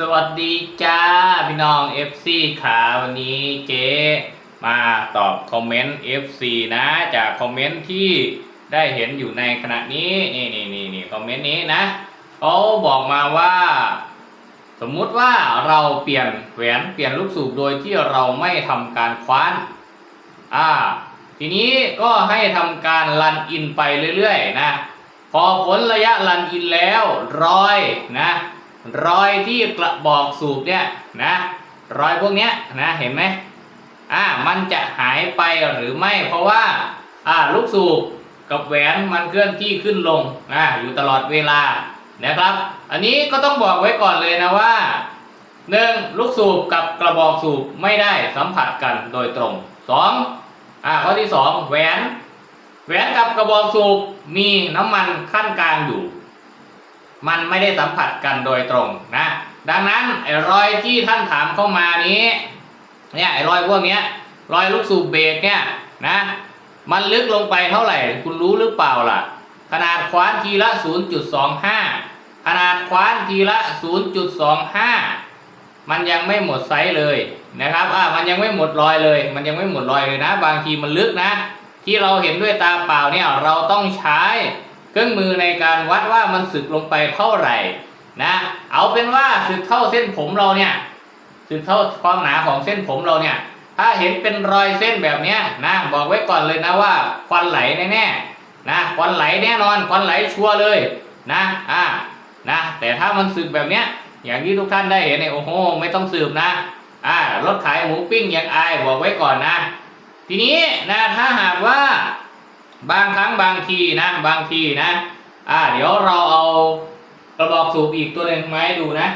สวัสดีจ้าพี่น้อง FC ขาวันนี้เจ๊มาตอบคอมเมนต์ FC นะ จากคอมเมนต์ที่ได้เห็นอยู่ในขณะนี้นี่นี่นี่นี่คอมเมนต์นี้นะเขาบอกมาว่า สมมุติว่าเราเปลี่ยนแหวนเปลี่ยนลูกสูบโดยที่เราไม่ทำการคว้านอ่าทีนี้ก็ให้ทำการรันอินไปเรื่อยๆนะ พอพ้นระยะรันอินแล้วรอยนะ รอยที่กระบอกสูบเนี่ยนะรอยพวกเนี้ยนะเห็นไหมอ่ามันจะหายไปหรือไม่ เพราะว่าอ่าลูกสูบกับแหวนมันเคลื่อนที่ขึ้นลงนะอยู่ตลอดเวลานะครับ อันนี้ก็ต้องบอกไว้ก่อนเลยนะว่าหนึ่งลูกสูบกับกระบอกสูบไม่ได้สัมผัสกันโดยตรงสองอ่าข้อที่สองแหวน แหวนกับกระบอกสูบมีน้ำมันขั้นกลางอยู่ มันไม่ได้สัมผัสกันโดยตรงนะ ดังนั้นไอ้รอยที่ท่านถามเข้ามานี้เนี่ยไอ้รอยพวกเนี้ยรอยลูกสูบเบรกเนี่ยนะ มันลึกลงไปเท่าไหร่ คุณรู้หรือเปล่าล่ะ ขนาดคว้านทีละ 0.25 ขนาดคว้านทีละ 0.25 มันยังไม่หมดไซส์เลยนะครับอ่ามันยังไม่หมดรอยเลย มันยังไม่หมดรอยเลยนะ บางทีมันลึกนะ ที่เราเห็นด้วยตาเปล่าเนี่ยเราต้องใช้ เครื่องมือในการวัดว่ามันสึกลงไปเท่าไหร่นะเอาเป็นว่าสึกเท่าเส้นผมเราเนี่ยสึกเท่าความหนาของเส้นผมเราเนี่ย ถ้าเห็นเป็นรอยเส้นแบบเนี้ยนะบอกไว้ก่อนเลยนะว่าควันไหลแน่ๆนะควันไหลแน่นอนควันไหลชัวร์เลยนะอ่านะแต่ถ้ามันสึกแบบเนี้ยอย่างที่ทุกท่านได้เห็นเนี่ยโอ้โหไม่ต้องสืบนะอ่ารถขายหมูปิ้งอยังอายบอกไว้ก่อนนะ ทีนี้นะถ้าหากว่า บางครั้งบางทีนะ บางทีนะ อ่า เดี๋ยวเราเอากระบอกสูบอีกตัวหนึ่งมาให้ดูนะ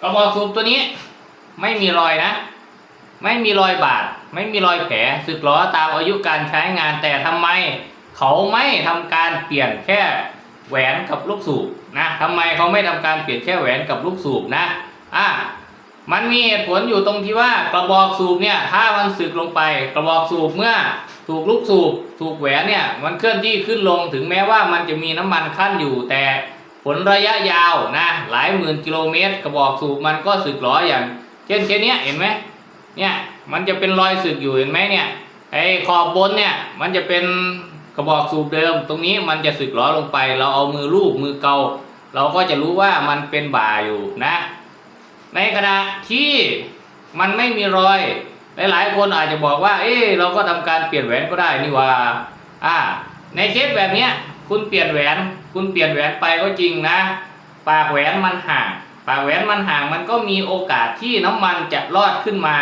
กระบอกสูบตัวนี้ ไม่มีรอยนะ ไม่มีรอยบาด ไม่มีรอยแผลสึกหรอตามอายุการใช้งานแต่ทำไม เขาไม่ทำการเปลี่ยนแค่แหวนกับลูกสูบนะทำไมเขาไม่ทำการเปลี่ยนแค่แหวนกับลูกสูบนะ อ่า มันมีเหตุผลอยู่ตรงที่ว่ากระบอกสูบเนี่ยถ้ามันสึกลงไป กระบอกสูบเมื่อถูกลูกสูบถูกแหวนเนี่ยมันเคลื่อนที่ขึ้นลงถึงแม้ว่ามันจะมีน้ำมันขั้นอยู่ แต่ผลระยะยาวนะหลายหมื่นกิโลเมตร กระบอกสูบมันก็สึกหรออย่าง เช่นเช่นเนี้ยเห็นไหมเนี่ยมันจะเป็นรอยสึกอยู่เห็นไหมเนี่ยไอ้ขอบบนเนี่ยมันจะเป็นกระบอกสูบเดิม ตรงนี้มันจะสึกหรอลงไป เราเอามือลูบมือเกา เราก็จะรู้ว่ามันเป็นบ่าอยู่นะ ในขณะที่มันไม่มีรอย หลาย ๆ คนอาจจะบอกว่า เอ๊ะเราก็ทำการเปลี่ยนแหวนก็ได้นี่ว่า อ่า ในเคสแบบเนี้ย คุณเปลี่ยนแหวน คุณเปลี่ยนแหวนไปก็จริงนะ ปากแหวนมันห่าง ปากแหวนมันห่างมันก็มีโอกาสที่น้ำมันจะรอดขึ้นมา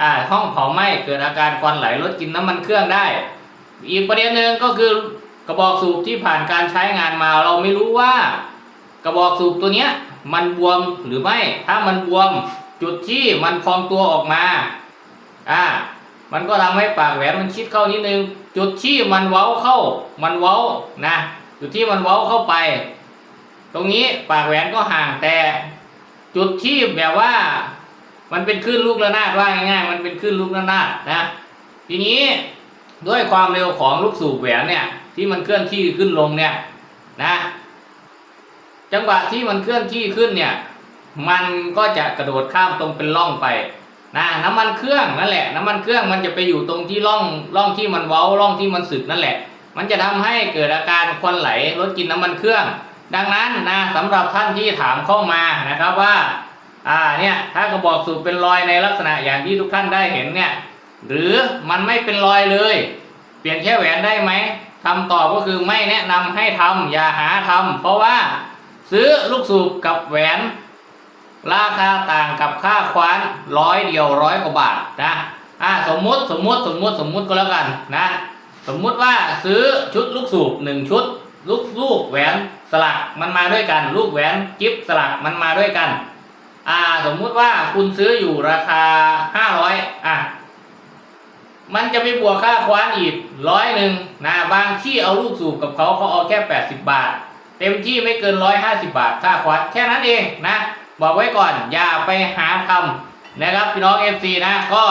อ่า ห้องเผาไหม้เกิดอาการควันไหลลดกินน้ำมันเครื่องได้ อีกประเด็นหนึ่งก็คือกระบอกสูบที่ผ่านการใช้งานมา เราไม่รู้ว่ากระบอกสูบตัวเนี้ย มันบวมหรือไม่ถ้ามันบวมจุดที่มันพองตัวออกมาอ่ามันก็ทำให้ปากแหวนมันชิดเข้านิดนึง จุดที่มันเว้าเข้า มันเว้านะจุดที่มันเว้าเข้าไป ตรงนี้ปากแหวนก็ห่างแต่ จุดที่แบบว่า มันเป็นคลื่นลูกระนาดว่าง่ายๆมันเป็นคลื่นลูกระนาดนะทีนี้ด้วยความเร็วของลูกสูบแหวนเนี่ย ที่มันเคลื่อนที่ขึ้นลงเนี่ย นะ จังหวะที่มันเคลื่อนที่ขึ้นเนี่ย มันก็จะกระโดดข้ามตรงเป็นร่องไปนะน้ำมันเครื่องนั่นแหละ น้ำมันเครื่องมันจะไปอยู่ตรงที่ร่องร่องที่มันเว้าร่องที่มันสึกนั่นแหละ มันจะทำให้เกิดอาการควันไหลลดกินน้ำมันเครื่อง ดังนั้นนะสำหรับท่านที่ถามเข้ามานะครับว่าอ่าเนี่ยถ้ากระบอกสูบเป็นรอยในลักษณะอย่างที่ทุกท่านได้เห็นเนี่ยหรือมันไม่เป็นรอยเลย เปลี่ยนแค่แหวนได้ไหมคำตอบก็คือไม่แนะนำให้ทำอย่าหาทำเพราะว่า ซื้อลูกสูบกับแหวน ราคาต่างกับค่าคว้านร้อยเดียวร้อยกว่าบาทนะอ่าสมมุติสมมุติสมมุติสมมุติก็แล้วกันนะสมมุติว่าซื้อชุดลูกสูบหนึ่งชุด ลูกลูกแหวนสลักมันมาด้วยกัน ลูกแหวนกิฟสลักมันมาด้วยกัน อ่าสมมุติว่าคุณซื้ออยู่ราคาห้าร้อยอะมันจะไปบวกค่าคว้านอีกร้อยหนึ่งนะบางที่เอาลูกสูบกับเขาเขาเอาแค่80บาท เต็มที่ไม่เกิน 150 บาทค่าคว้านแค่นั้นเองนะ บอกไว้ก่อนอย่าไปหาทำนะครับพี่น้อง FC นะก็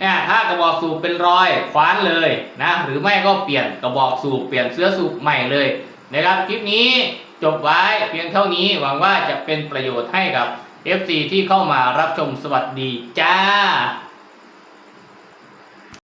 เนี่ยถ้ากระบอกสูบเป็นรอยคว้านเลยนะหรือไม่ก็เปลี่ยนกระบอกสูบเปลี่ยนเสื้อสูบใหม่เลยนะครับคลิปนี้จบไว้เพียงเท่านี้หวังว่าจะเป็นประโยชน์ให้กับ FC ที่เข้ามารับชมสวัสดีจ้า